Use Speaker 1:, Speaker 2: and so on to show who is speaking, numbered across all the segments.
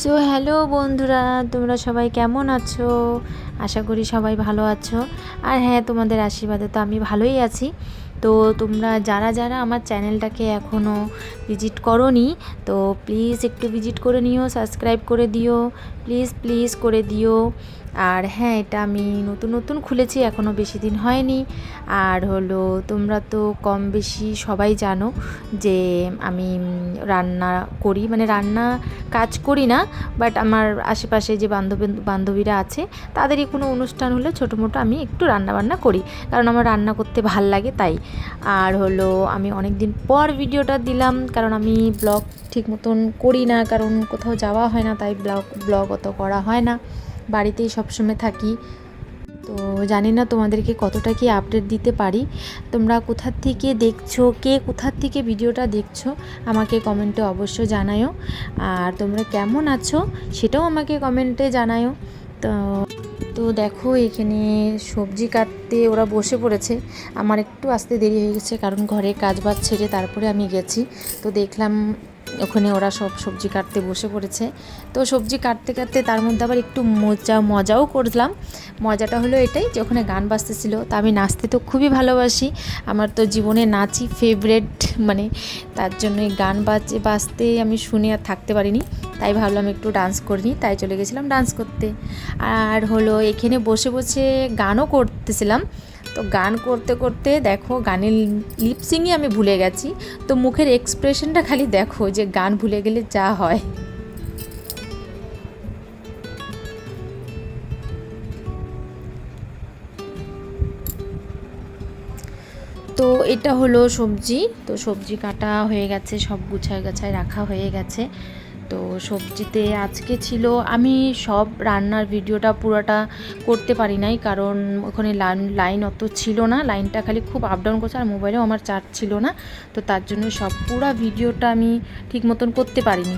Speaker 1: So hello বন্ধুরা, তোমরা সবাই কেমন আছো? আশা করি সবাই ভালো আছো। আর হ্যাঁ তোমাদের আশীর্বাদে তো আমি ভালোই আছি। তো তোমরা যারা যারা আমার চ্যানেলটাকে এখনও ভিজিট করনি, তো প্লিজ একটু ভিজিট করে নিও, সাবস্ক্রাইব করে দিও। প্লিজ প্লিজ করে দিও। আর হ্যাঁ এটা আমি নতুন নতুন খুলেছি এখনও বেশি দিন হয়নি। আর হলো, তোমরা তো কম বেশি সবাই জানো যে আমি রান্না করি মানে রান্না কাজ করি না বাট আমার আশেপাশে যে বান্ধবী, বান্ধবীরা আছে, তাদেরই কোনো অনুষ্ঠান হলে ছোটো মোটো আমি একটু রান্না বান্না করি, কারণ আমার রান্না করতে ভালো লাগে তাই। আর হলো, আমি অনেক দিন পর ভিডিওটা দিলাম, কারণ আমি ব্লগ ঠিক মতন করি না, কারণ কোথাও যাওয়া হয় না, তাই ব্লগ ব্লগ অত করা হয় না। বাড়িতেই সবসময় থাকি। তো জানি না তোমাদেরকে কতটা কি আপডেট দিতে পারি। তোমরা কোথার থেকে দেখছ, কে কোথার থেকে ভিডিওটা দেখছ, আমাকে কমেন্টে অবশ্য জানায়ও আর তোমরা কেমন আছো, সেটাও আমাকে কমেন্টে জানায়ও তো তো দেখো এখানে সবজি কাটতে ওরা বসে পড়েছে। আমার একটু আসতে দেরি হয়ে গেছে, কারণ ঘরে কাজ বাজ ছেড়ে তারপরে আমি গেছি। তো দেখলাম ওখানে ওরা সব সবজি কাটতে বসে পড়েছে। তো সবজি কাটতে কাটতে তার মধ্যে আবার একটু মজা, মজাও করলাম। মজাটা হলো এটাই যে ওখানে গান বাজতেছিল। তা আমি নাচতে তো খুবই ভালোবাসি। আমার তো জীবনে নাচই ফেভারেট মানে তার জন্য গান বাজে, বাজতে আমি শুনে আর থাকতে পারিনি। তাই ভাবলাম একটু ডান্স করিনি তাই চলে গেছিলাম ডান্স করতে। আর হলো এখানে বসে বসে গানও করতেছিলাম। তো গান করতে করতে দেখো গানের লিপসিংই আমি ভুলে গেছি। তো মুখের এক্সপ্রেশনটা খালি দেখো যে গান ভুলে গেলে যা হয়। তো এটা হলো সবজি। তো সবজি কাটা হয়ে গেছে, সব গুছায় গাছায় রাখা হয়ে গেছে। তো সবজিতে আজকে ছিল, আমি সব রান্নার ভিডিওটা পুরোটা করতে পারি নাই কারণ ওখানে লাইন লাইন অত ছিল না, লাইনটা খালি খুব আপ ডাউন করছে আর মোবাইলেও আমার চার্জ ছিল না, তো তার জন্য সব পুরো ভিডিওটা আমি ঠিক মতন করতে পারিনি।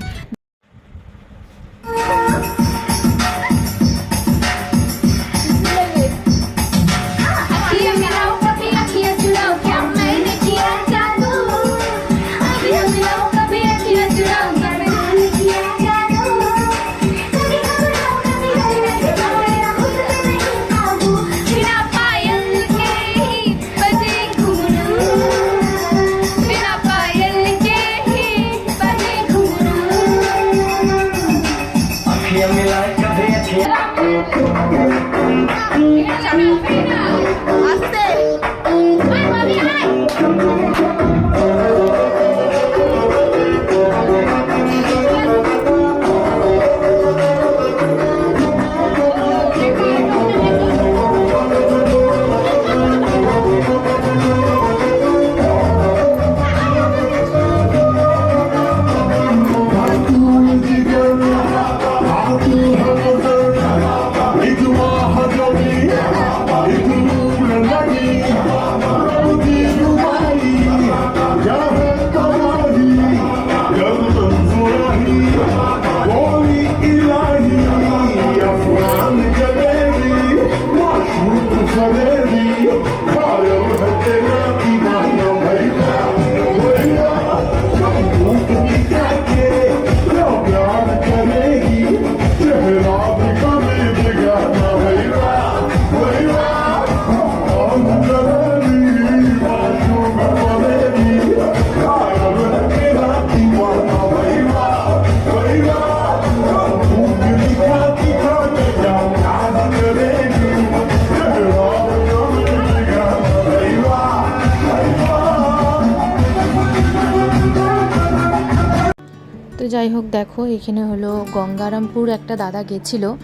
Speaker 1: যাই হোক, দেখো, এখানে হলো গঙ্গারামপুর একটা দাদা গেছিল।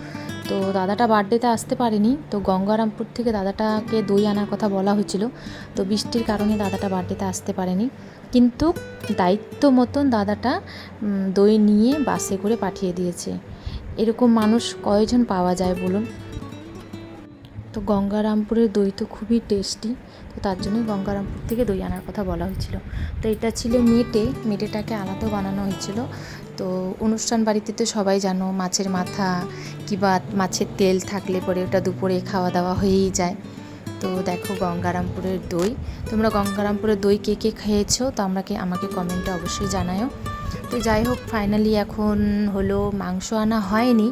Speaker 1: তো দাদাটা বার্থডেতে আসতে পারেনি। তো গঙ্গারামপুর থেকে দাদাটাকে দই আনার কথা বলা হয়েছিল। তো বৃষ্টির কারণে দাদাটা বার্থডেতে আসতে পারেনি। কিন্তু দায়িত্ব মতন দাদাটা দই নিয়ে বাসে করে পাঠিয়ে দিয়েছে। এরকম মানুষ কয়জন পাওয়া যায় বলুন? তো গঙ্গারামপুরের দই তো খুবই টেস্টি তো তার জন্যই গঙ্গারামপুর থেকে দই আনার কথা বলা হয়েছিল। তো এটা ছিল মেটে। মেটেটাকে আলাদা বানানো হয়েছিল। তো অনুষ্ঠান বাড়িতে তো সবাই জানো, মাছের মাথা কিবা মাছের তেল থাকলে পরে ওটা দুপুরে খাওয়া দাওয়া হয়েই যায়। তো দেখো গঙ্গারামপুরের দই। তোমরা গঙ্গারামপুরের দই কে কে খেয়েছো? তো আমাকে আমাকে কমেন্টে অবশ্যই জানাও তো যাই হোক ফাইনালি এখন হলো মাংস আনা হয়নি।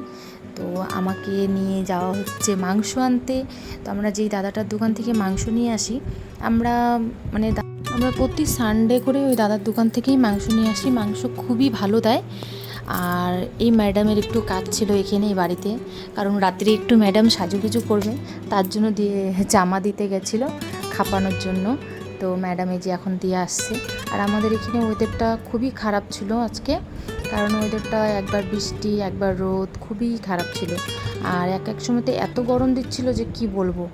Speaker 1: তো আমাকে নিয়ে যাওয়া হচ্ছে মাংস আনতে। তো আমরা যেই দাদাটার দোকান থেকে মাংস নিয়ে আসি, আমরা মানে আমরা প্রতি সানডে করে ওই দাদার দোকান থেকেই মাংস নিয়ে আসি। মাংস খুবই ভালো দেয়। আর এই ম্যাডামের একটু কাজ ছিল এখানে এই বাড়িতে। কারণ রাত্রে একটু ম্যাডাম সাজু সাজুগুজু করবে। তার জন্য দিয়ে জামা দিতে গেছিল খাপানোর জন্য। তো ম্যাডাম এই যে এখন দিয়ে আসছে। আর আমাদের এখানে ওয়েদারটা খুবই খারাপ ছিল আজকে। কারণ ওয়েদারটা একবার বৃষ্টি, একবার রোদ খুবই খারাপ ছিল। আর এক এক সময়তে এত গরম দিচ্ছিল যে কি বলব?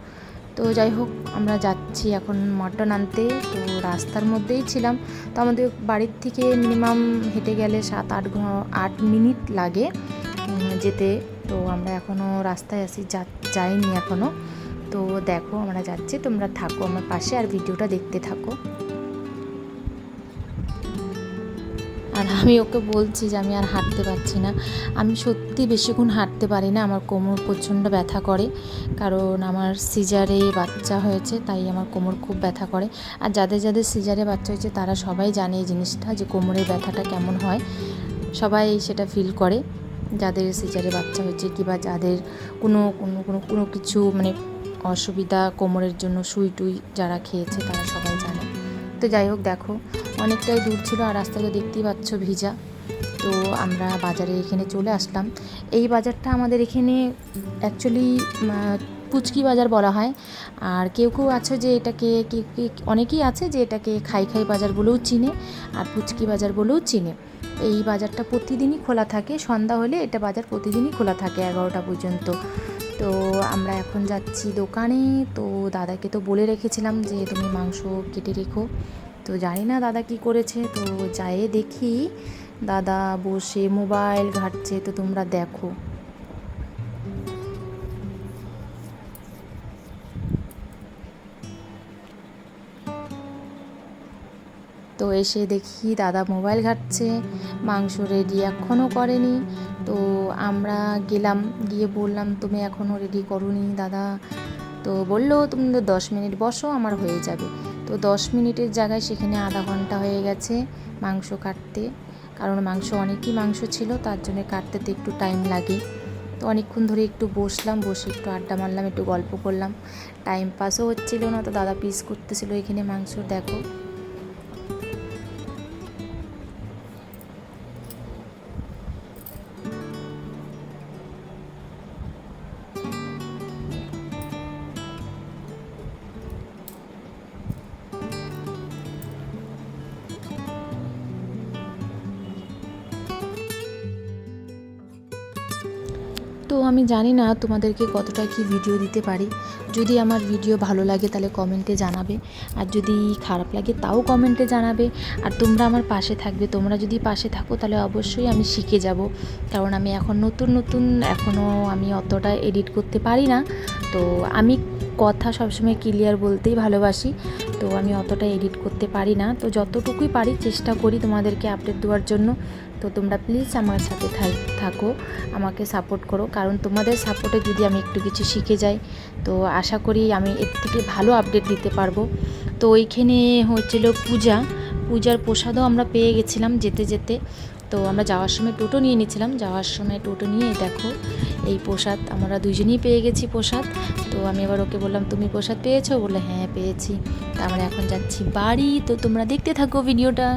Speaker 1: তো যাই হোক, আমরা যাচ্ছি এখন মটন আনতে। তো রাস্তার মধ্যেই ছিলাম। তো আমাদের বাড়ির থেকে মিনিমাম হেঁটে গেলে সাত আট আট মিনিট লাগে যেতে। তো আমরা এখনও রাস্তায় আসি যা যাইনি এখনও তো দেখো, আমরা যাচ্ছি। তোমরা থাকো আমার পাশে আর ভিডিওটা দেখতে থাকো। আর আমি ওকে বলছি যে আমি আর হাঁটতে পারছি না। আমি সত্যি বেশিক্ষণ হাঁটতে পারি না, আমার কোমর প্রচণ্ড ব্যথা করে। কারণ আমার সিজারে বাচ্চা হয়েছে, তাই আমার কোমর খুব ব্যথা করে। আর যাদের যাদের সিজারে বাচ্চা হয়েছে, তারা সবাই জানে এই জিনিসটা যে কোমরের ব্যথাটা কেমন হয়। সবাই সেটা ফিল করে, যাদের সিজারে বাচ্চা হয়েছে কিংবা যাদের কোনো কোনো কোনো কোনো কিছু মানে অসুবিধা কোমরের জন্য সুই টুই যারা খেয়েছে, তারা সবাই জানে। তো যাই হোক, দেখো অনেকটাই দূর ছিল আর রাস্তাটা দেখতেই পাচ্ছ ভিজা। তো আমরা বাজারে এখানে চলে আসলাম। এই বাজারটা আমাদের এখানে অ্যাকচুয়ালি পুচকি বাজার বলা হয়। আর কেউ কেউ আছে যে এটাকে অনেকেই আছে যে এটাকে খাই খাই বাজার বলেও চিনে আর পুচকি বাজার বলেও চিনে। এই বাজারটা প্রতিদিনই খোলা থাকে। সন্ধ্যা হলে এটা বাজার প্রতিদিনই খোলা থাকে এগারোটা পর্যন্ত। তো আমরা এখন যাচ্ছি দোকানে। তো দাদাকে তো বলে রেখেছিলাম যে তুমি মাংস কেটে রেখো। তো জানি না দাদা কি করেছে, তো যায়ে দেখি। দাদা বসে মোবাইল ঘাটছে, তো তোমরা দেখো। তো এসে দেখি দাদা মোবাইল ঘাটছে, মাংস রেডি এখনও করেনি। তো আমরা গেলাম, গিয়ে বললাম, তুমি এখনও রেডি করোনি দাদা। তো বলল, তুমি তো দশ মিনিট বসো, আমার হয়ে যাবে। তো দশ মিনিটের জায়গায় সেখানে আধা ঘণ্টা হয়ে গেছে মাংস কাটতে। কারণ মাংস অনেকই মাংস ছিল, তার জন্য কাটতে তো একটু টাইম লাগে। তো অনেকক্ষণ ধরে একটু বসলাম, বসে একটু আড্ডা মারলাম, একটু গল্প করলাম। টাইম পাসও হচ্ছিল না, তো দাদা পিস করতেছিল এখানে মাংস, দেখো। জানি না তোমাদেরকে কতটা কি ভিডিও দিতে পারি। যদি আমার ভিডিও ভালো লাগে তাহলে কমেন্টে জানাবে। আর যদি খারাপ লাগে তাও কমেন্টে জানাবে। আর তোমরা আমার পাশে থাকবে। তোমরা যদি পাশে থাকো তাহলে অবশ্যই আমি শিখে যাব। কারণ আমি এখন নতুন নতুন এখনও আমি অতটা এডিট করতে পারি না। তো আমি কথা সবসময় ক্লিয়ার বলতেই ভালোবাসি। তো আমি অতটা এডিট করতে পারি না। তো যতটুকুই পারি চেষ্টা করি তোমাদেরকে আপডেট দেওয়ার জন্য। তো তোমরা প্লিজ আমার সাথে থাকো, আমাকে সাপোর্ট করো। কারণ তোমাদের সাপোর্টে যদি আমি একটু কিছু শিখে যাই, তো আশা করি আমি এর থেকে ভালো আপডেট দিতে পারব। তো ওইখানে হচ্ছিল পূজা। পূজার প্রসাদও আমরা পেয়ে গেছিলাম যেতে যেতে। তো আমরা যাওয়ার সময় টোটো নিয়ে নিয়েছিলাম। যাওয়ার সময় টোটো নিয়ে দেখো, এই প্রসাদ আমরা দুজনেই পেয়ে গেছি প্রসাদ। তো আমি এবার ওকে বললাম, তুমি প্রসাদ পেয়েছ? বলে হ্যাঁ পেয়েছি। আমরা এখন যাচ্ছি বাড়ি। তো তোমরা দেখতে থাকো ভিডিওটা।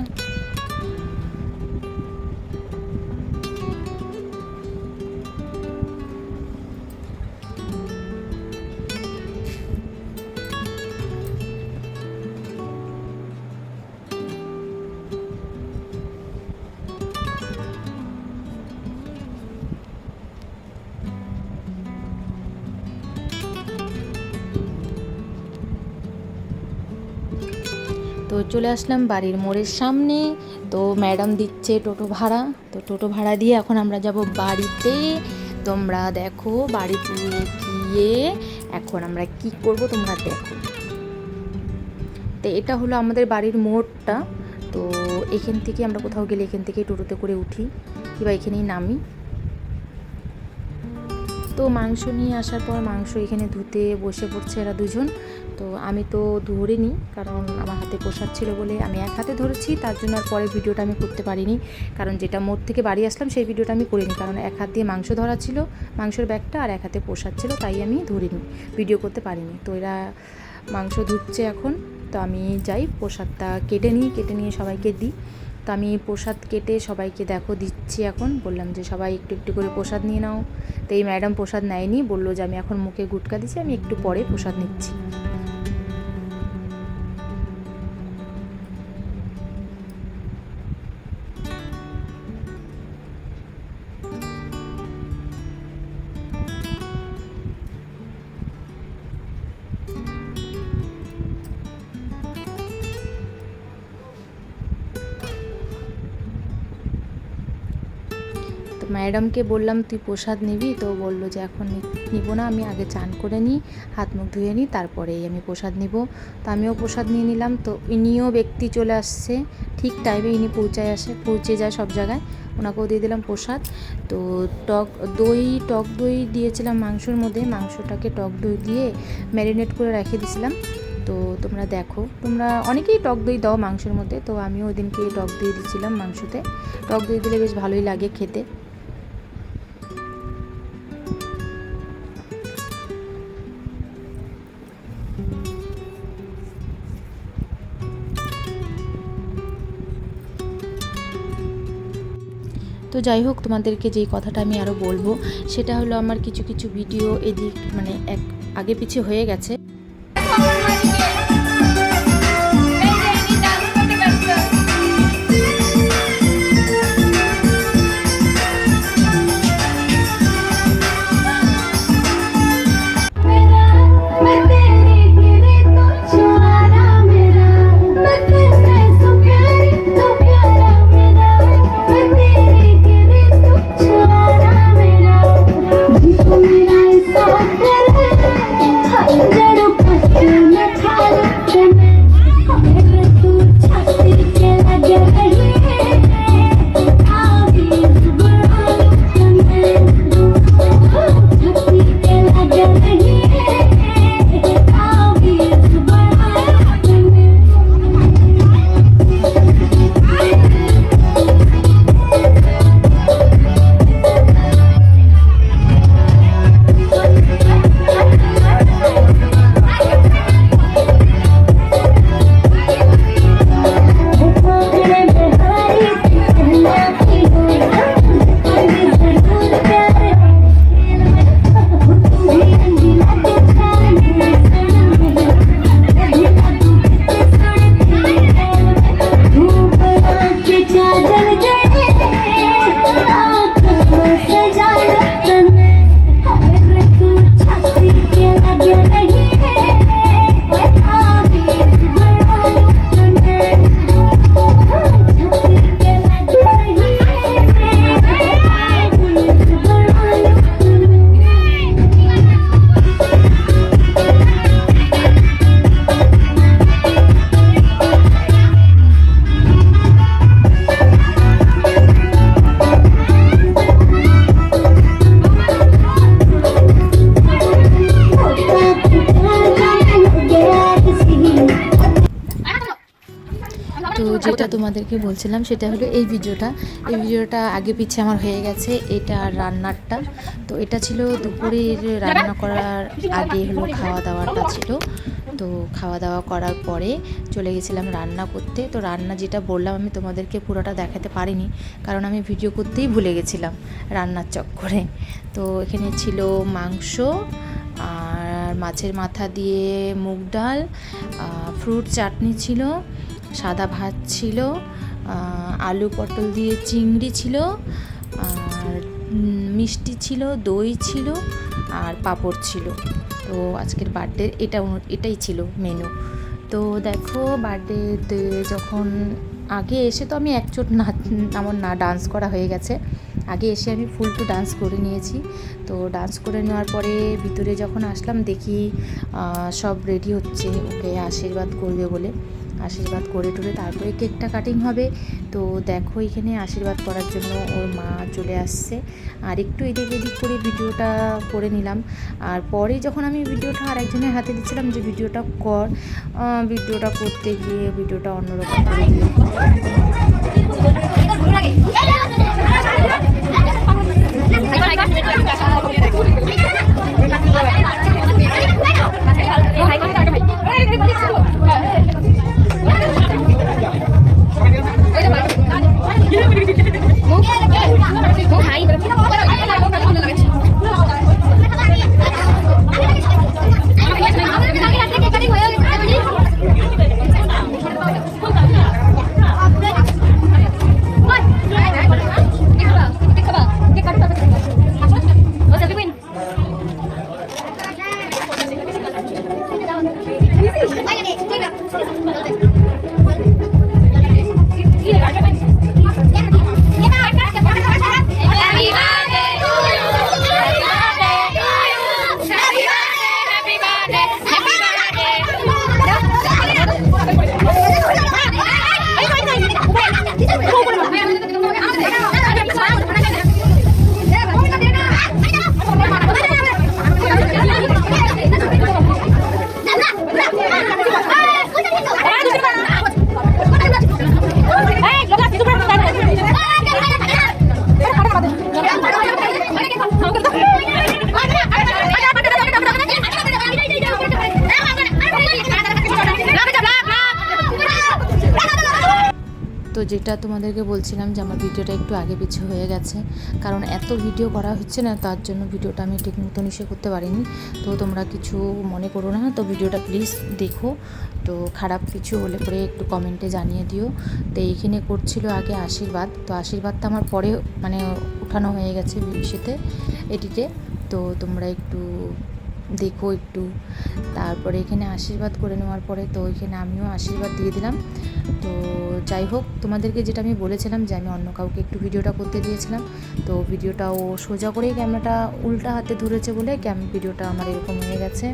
Speaker 1: চলে আসলাম বাড়ির মোড়ের সামনে। তো ম্যাডাম দিচ্ছে টোটো ভাড়া। তো টোটো ভাড়া দিয়ে এখন আমরা যাব বাড়িতে। তোমরা দেখো বাড়িতে গিয়ে এখন আমরা কি করব তোমরা দেখো। তো এটা হলো আমাদের বাড়ির মোড়টা। তো এখান থেকে আমরা কোথাও গেলে এখান থেকে টোটোতে করে উঠি কিংবা এখানেই নামি। তো মাংস নিয়ে আসার পর মাংস এখানে ধুতে বসে পড়ছে এরা দুজন। তো আমি তো ধরিনি, কারণ আমার হাতে প্রসাদ ছিল বলে আমি এক হাতে ধরেছি, তার জন্য আর পরে ভিডিওটা আমি করতে পারিনি। কারণ যেটা মোড় থেকে বাড়ি আসলাম, সেই ভিডিওটা আমি করিনি, কারণ এক হাত দিয়ে মাংস ধরা ছিল, মাংসের ব্যাগটা, আর এক হাতে প্রসাদ ছিল, তাই আমি ধরিনি, ভিডিও করতে পারিনি। তো এরা মাংস ধুচ্ছে এখন, তো আমি যাই, প্রসাদটা কেটে নিই, কেটে নিয়ে সবাইকে দিই। তো আমি প্রসাদ কেটে সবাইকে দেখো, দিচ্ছি এখন, বললাম যে সবাই একটু একটু করে প্রসাদ নিয়ে নাও। তো এই ম্যাডাম প্রসাদ নেয়নি, বলল যে আমি এখন মুখে গুটকা দিচ্ছি, আমি একটু পরে প্রসাদ নিচ্ছি। ম্যাডামকে বললাম, তুই প্রসাদ নিবি? তো বলল যে, এখন নিব না, আমি আগে চান করে নিই, হাত মুখ ধুয়ে নিই, তারপরেই আমি প্রসাদ নিব। তো আমিও প্রসাদ নিয়ে নিলাম। তো ইনিও ব্যক্তি চলে আসছে, ঠিক টাইমে ইনি পৌঁছায় আসে, পৌঁছে যায় সব জায়গায়। ওনাকেও দিয়ে দিলাম প্রসাদ। তো টক দই টক দই দিয়েছিলাম মাংসর মধ্যে, মাংসটাকে টক দই দিয়ে ম্যারিনেট করে রেখে দিয়েছিলাম তো তোমরা দেখো, তোমরা অনেকেই টক দই দাও মাংসের মধ্যে, তো আমিও ওই দিনকে টক দই দিয়েছিলাম মাংসতে। টক দই দিলে বেশ ভালোই লাগে খেতে। তো যাই হোক, তোমাদেরকে যেই কথাটা আমি আরও বলব, সেটা হলো আমার কিছু কিছু ভিডিও এদিক মানে এক আগে পিছিয়ে হয়ে গেছে। তোমাদেরকে বলছিলাম, সেটা হলো এই ভিডিওটা। এই ভিডিওটা আগে পিছে আমার হয়ে গেছে, এটা রান্নারটা। তো এটা ছিল দুপুরের রান্না করার আগে হলো খাওয়া দাওয়াটা ছিল। তো খাওয়া দাওয়া করার পরে চলে গেছিলাম রান্না করতে। তো রান্না যেটা বললাম, আমি তোমাদেরকে পুরোটা দেখাতে পারিনি, কারণ আমি ভিডিও করতেই ভুলে গেছিলাম রান্নার চক্করে। তো এখানে ছিল মাংস, আর মাছের মাথা দিয়ে মুগ ডাল ফ্রুট চাটনি ছিল, সাদা ভাত ছিল আলু পটল দিয়ে চিংড়ি ছিল, আর মিষ্টি ছিল, দই ছিল, আর পাঁপড় ছিল। তো আজকের বার্থডে, এটা এটাই ছিল মেনু তো দেখো, বার্থডেতে যখন আগে এসে তো আমি একচোট না, আমার না ডান্স করা হয়ে গেছে। আগে এসে আমি ফুল টু ডান্স করে নিয়েছি। তো ডান্স করে নেওয়ার পরে ভিতরে যখন আসলাম, দেখি সব রেডি হচ্ছে, ওকে আশীর্বাদ করবে বলে। আশীর্বাদ করে টরে তারপরে কেকটা কাটিং হবে। তো দেখো এখানে আশীর্বাদ করার জন্য ওর মা চলে আসছে। আর একটু এদিক এদিক করে ভিডিওটা করে নিলাম। আর পরে যখন আমি ভিডিওটা আরেকজনের হাতে দিচ্ছিলাম যে ভিডিওটা কর ভিডিওটা করতে গিয়ে ভিডিওটা অন্যরকম করে দিলাম। Muốn. তোমাদেরকে বলছিলাম যে আমার ভিডিওটা একটু আগে পিছু হয়ে গেছে। কারণ এত ভিডিও করা হচ্ছে না, তার জন্য ভিডিওটা আমি ঠিক মতন ইসে করতে পারিনি। তো তোমরা কিছু মনে করো না, তো ভিডিওটা প্লিজ দেখো। তো খারাপ কিছু হলে পরে একটু কমেন্টে জানিয়ে দিও। তো এইখানে করছিল আগে আশীর্বাদ। তো আশীর্বাদটা আমার পরে মানে উঠানো হয়ে গেছে ইসেতে এটিতে তো তোমরা একটু দেখো একটু। তারপরে এখানে আশীর্বাদ করে নেওয়ার পরে তো এখানে আমিও আশীর্বাদ দিয়ে দিলাম। তো যাই হোক, তোমাদেরকে যেটা আমি বলেছিলাম যে আমি অন্য কাউকে একটু ভিডিওটা করতে দিয়েছিলাম। তো ভিডিওটা ও সোজা করেই ক্যামেরাটা উল্টা হাতে ধরেছে বলে ক্যাম, ভিডিওটা আমার এরকম হয়ে গেছে।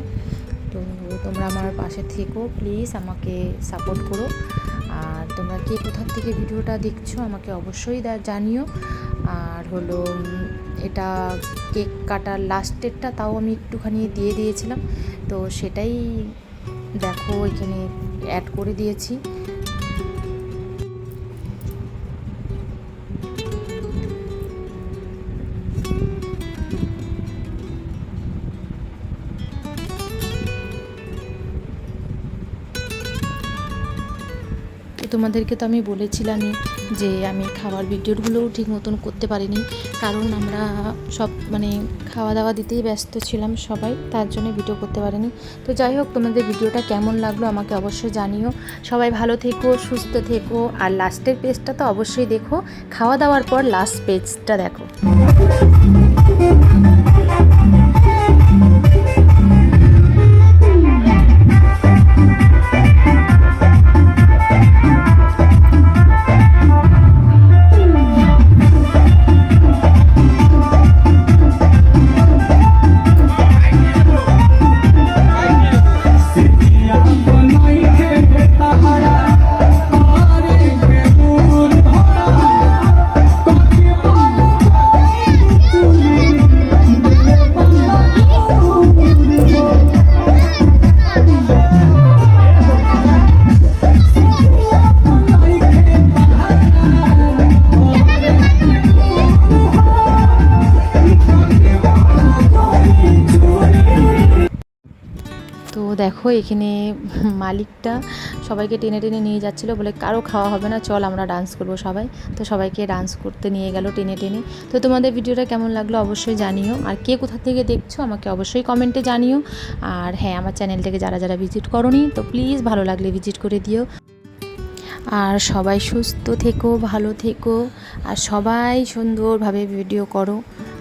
Speaker 1: তো তোমরা আমার পাশে থেকো, প্লিজ আমাকে সাপোর্ট করো। তোমরা কে কোথার থেকে ভিডিওটা দেখছ আমাকে অবশ্যই জানিও। আর হলো এটা কেক কাটার লাস্টেরটা তাও আমি একটুখানি দিয়ে দিয়েছিলাম। তো সেটাই দেখো, এখানে অ্যাড করে দিয়েছি। তোমাদেরকে তো আমি বলেছিলামই যে আমি খাবার ভিডিওগুলোও ঠিক মতন করতে পারিনি। কারণ আমরা সব মানে খাওয়া দাওয়া দিতেই ব্যস্ত ছিলাম সবাই, তার জন্য ভিডিও করতে পারিনি। তো যাই হোক, তোমাদের ভিডিওটা কেমন লাগল আমাকে অবশ্যই জানিও। সবাই ভালো থেকো, সুস্থ থেকো, আর লাস্টের পেজটা তো অবশ্যই দেখো। খাওয়া দাওয়ার পর লাস্ট পেজটা দেখো। এখানে মালিকটা সবাইকে টেনে টেনে নিয়ে যাচ্ছিল বলে, কারও খাওয়া হবে না, চল আমরা ডান্স করব সবাই। তো সবাইকে ডান্স করতে নিয়ে গেল টেনে টেনে। তো তোমাদের ভিডিওটা কেমন লাগল অবশ্যই জানিও। আর কে কোথা থেকে দেখছ, আমাকে অবশ্যই কমেন্টে জানিও। আর হ্যাঁ আমার চ্যানেলটাকে যারা যারা ভিজিট করনি, তো প্লিজ ভালো লাগলে ভিজিট করে দিও। আর সবাই সুস্থ থেকো, ভালো থেকো। আর সবাই সুন্দরভাবে ভিডিও করো।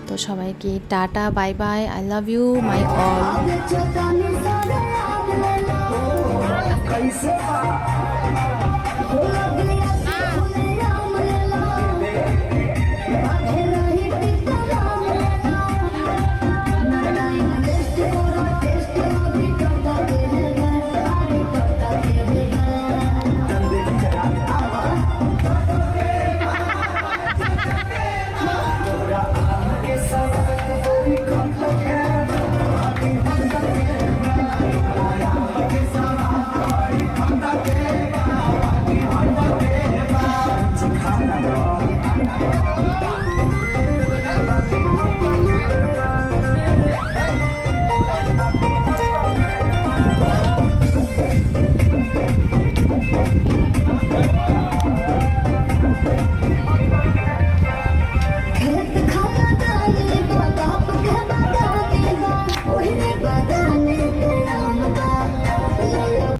Speaker 1: তো সবাইকে tata bye bye I love you my all